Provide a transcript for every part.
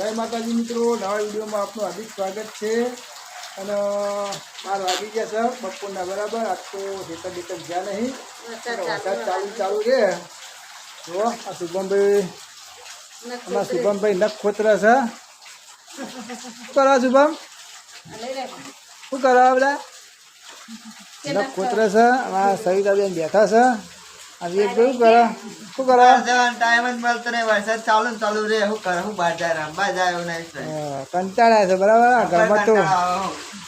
જય માતાજી મિત્રો નવા વિડીયોમાં આપનું હાર્દિક સ્વાગત છે. અને બાર વાગી ગયા છે બપોરના બરાબર. આજ તો ખેતર બેતર ગયા નહીં. વરસાદ ચાલુ ચાલુ છે. જો આ શુભમભાઈ અમારા શુભમભાઈ નખ ખોતરા છે. શું કરો શુભમ? શું કરો બધા? નખ? ખોતરા છે. અમારા સવિતાબેન બેઠા છે. વિવેકભાઈ શું કરે? શું કરે? ટાઈમ જ મળતો નહીં વરસાદ ચાલુ ને ચાલુ રે હું કરે? હું બહાર જાય રમવા જાય એવું નહીં કંટાળ્યા છે બરાબર? ઘરમાં તો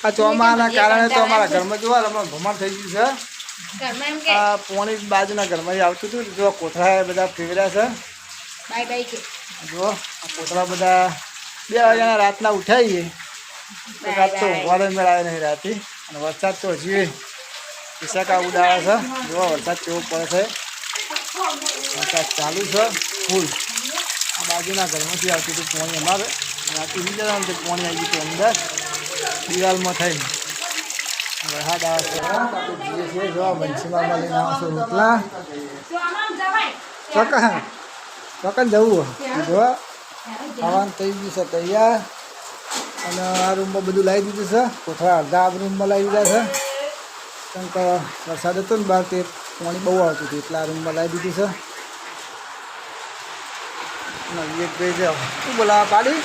આ ચોમાના કારણે તો અમારા ઘરમાં જોવા હમણાં ભમાણ થઈ ગયું છે. આ પોણી બાજુના ઘરમાં આવતું હતું જો કોથળા બધા ફેવર્યા છે. જો આ કોથળા બધા બે વાગ્યાના રાતના ઉઠાઈએ રાત તો મેળ મેળાવે નહીં રાતી. અને વરસાદ તો હજી વિશાખા ઉડાવે છે. જોવા વરસાદ કેવો પડે છે. વરસાદ ચાલુ છે, ફૂલ. આ બાજુના ઘરમાંથી આવતું હતું પોણી અમારે. અને આ ટીવી જવાનું તે પોણી આવી ગયું અંદર. દિવાલમાં થઈને. વરસાદ આવે છે આપણે જઈએ છીએ. જો બંસીમાં લઈને આવશું રોટલા. જવું જો, ખાવાનું થઈ ગયું છે તૈયાર. અને આ રૂમમાં બધું લાવી દીધું છે. કોઠા અડધા આ રૂમમાં લાવી દીધા છે. કારણ કે વરસાદ હતો ને બહાર તે પાણી બહુ આવતું હતું, એટલે આ રૂમમાં લાવી દીધું છે. અને વિવેકભાઈ છે શું બોલાવા પાડી?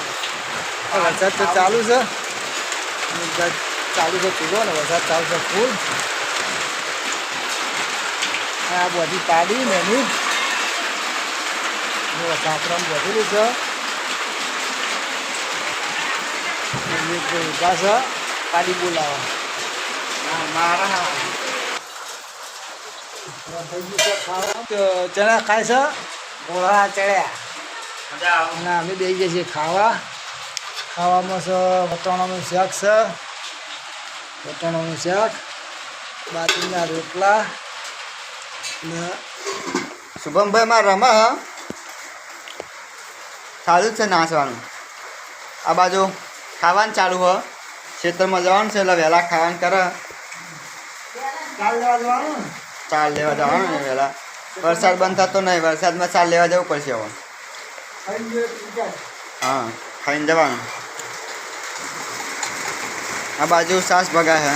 વરસાદ તો ચાલુ છે. વરસાદ ચાલુ છે ચૂલો ને વરસાદ ચાલુ છે ફૂલ. આ બધી પાડી ને એની. સાંકડામાં બધેલું છે. વિવેકભાઈ ઊભા છે. પાડી બોલાવા. મારા. ચણા ખાય છે ગોળા ચડ્યા. અને અમે બે જઈએ છીએ ખાવા. ખાવામાં છે વટાણાનું શાક છે. વટાણાનું શાક બાજરીના રોટલા ને શુભમભાઈ માં રમા હ. ચાલુ જ છે નાચવાનું આ બાજુ ખાવાનું ચાલુ હો ખેતરમાં જવાનું છે એટલે વહેલા ખાવાનું કરે. ચાલ જવા જવાનું. ચાલ લેવા જવાનું ને પહેલાં વરસાદ બંધ થતો નહીં વરસાદમાં ચાલ લેવા જવું પડશે હવે. હા ખાઈને જવાનું. આ બાજુ સાસ ભગા છે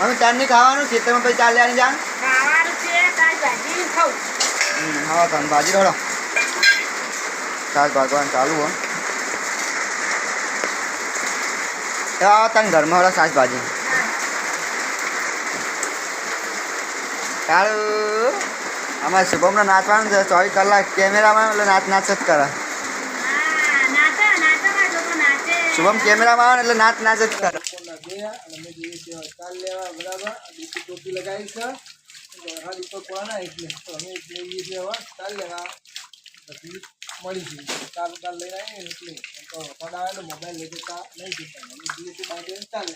હવે ચાંદની ખાવાનું ખેતરમાં પછી ચાલ લેવાની જા હા તને ભાજી રોડો સાસ ભાગવાનું ચાલુ હો. આ તને ઘરમાં વાળા સાસ ભાજી. કાળું અમારે શુભમને નાચવાનું છે ચોવીસ કલાક કેમેરામાં એટલે નાચ નાચ જ કરે. શુભમ કેમેરામાં આવે ને એટલે નાચ નાચ જ કરે. બીજી ટોપી લગાવી છે એટલે પછી મળીશું કાલ કાલ લઈને આવીએ એટલે તો વરસાદ આવે તો મોબાઈલ લઈ જતા નહીં જતા અમે છીએ બાય ચાલ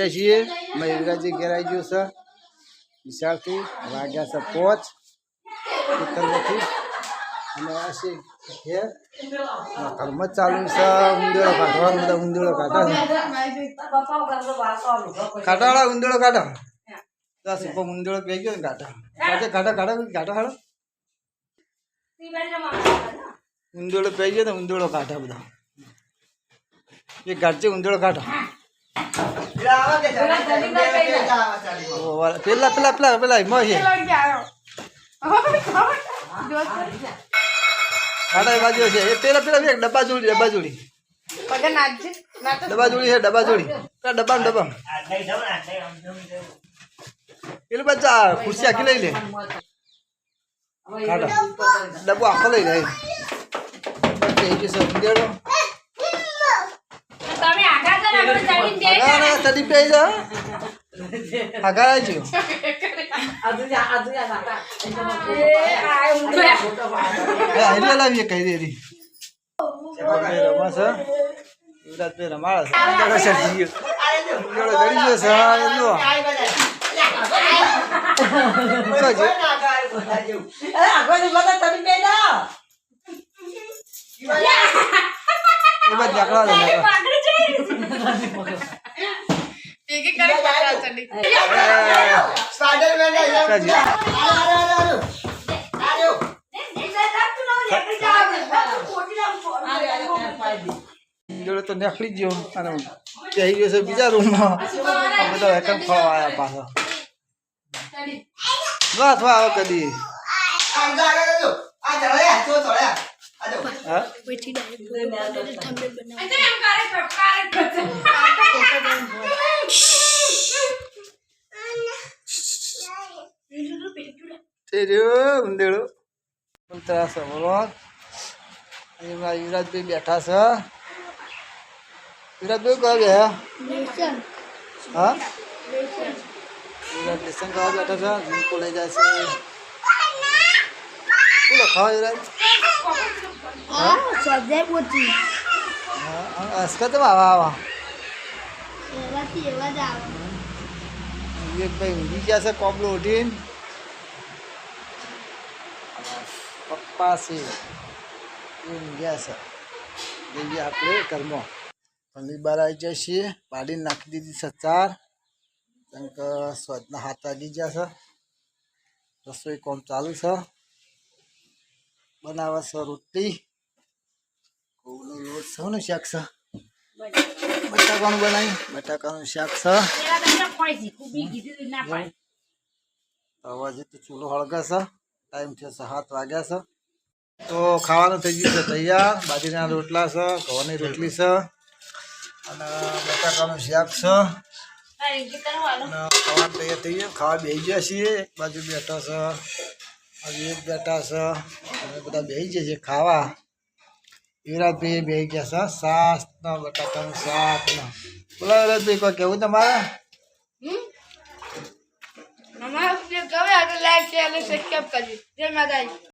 આવ્યા છીએ. મયુરગાજી ઘેર આવી ગયો છે. વિશાળથી વાગ્યા છે પોચ. ખેતરમાંથી અને આ છે. ઘેર ઘરમાં જ ચાલુ છે. ઉંદેડો કાઢવાનું બધા ઉંદોળો કાઢા. કાઢાવાળા ઉંદોળો કાઢા. દસ ઉપર ઉંદેડો પી ગયો ને કાઢા. કાઢે, કાઢા, કાઢો કાઢો હાડો ઉંદોળો પી ગયો ને ઉંદોળો કાઢા બધા. એ ગાઢ છે ઉંદોળો વાળા. પેલા પેલા પેલા પેલા એમાં છે. એ બાજુ છે. એ પેલા પેલા એક ડબ્બા જોડી ડબ્બા જોડી ડબ્બા જોડી છે ડબ્બા જોડી પેલા ડબ્બા ડબ્બા. પેલું બચ્ચા ખુરશી આખી લઈ લે. કાઢો ડબ્બો આખો લઈ લે ઉંદેડો તમે આગળ જરા આપણે ચડીને ના ના તડી પે જા. આગળ આવજો એટલે લાવીએ કહી રમાડે છે. ગળી ગયો? એ નીકળવા દે, નીકળવા. શું છે? જોડે તો નીકળી ગયો અને કહી ગયો છે બીજા રૂમમાં આ બધા એકમ ખાવા આવ્યા પાછા બસ વા આવો કદી હા ઉંદેડો. ઉતરા છે બોલો. એમાં યુવરાજભાઈ બેઠા છે. યુવરાજભાઈ કયા ગયા હા? યુવરાજ લેસન કરવા બેઠા છે. જીમકો લઈ જાય છે. બોલો ખાવા યુવરાજ? હા અસ્કર તો આવા. આવા વિવેકભાઈ ઊંઘી ગયા છે કોબલો ઉઠીને. પપ્પા છે. એમ ગયા છે. જઈએ આપણે ઘરમાં. પંડિત બાર આવી જાય છીએ પાડીને નાખી દીધી છે ચાર. કારણ કે સ્વાદના હાથ આવી ગયા છે. રસોઈ કોમ ચાલુ છે? બનાવે છે રોટી ઘઉંનો લોટ સૌનું શાક છે? બટાકાનું બનાવી. બટાકાનું શાક છે. હવે હજી તો ચૂલો હળગે છે. ટાઈમ છે સાત વાગ્યા છે. તો ખાવાનું થઈ ગયું છે તૈયાર. બાજરીના રોટલા છે, ઘઉંની રોટલી છે, અને બટાકાનું શાક છે. અને ખાવાનું તૈયાર થઈ ગયું. ખાવા બેસી ગયા છીએ. એક બાજુ બેઠા છે હજી એક બેઠા છે. અમે બધા બેસી ગયા છીએ ખાવા. યુવરાજભાઈ બેસી ગયા છે. સાસ ન બટાકાનું શાક બોલા યુવરાજભાઈ કોઈ કેવું તમારે? અમારા ગમે આગળ લાઈક છે અને સબસ્ક્રાઈબ કરજો. જય માતાજી.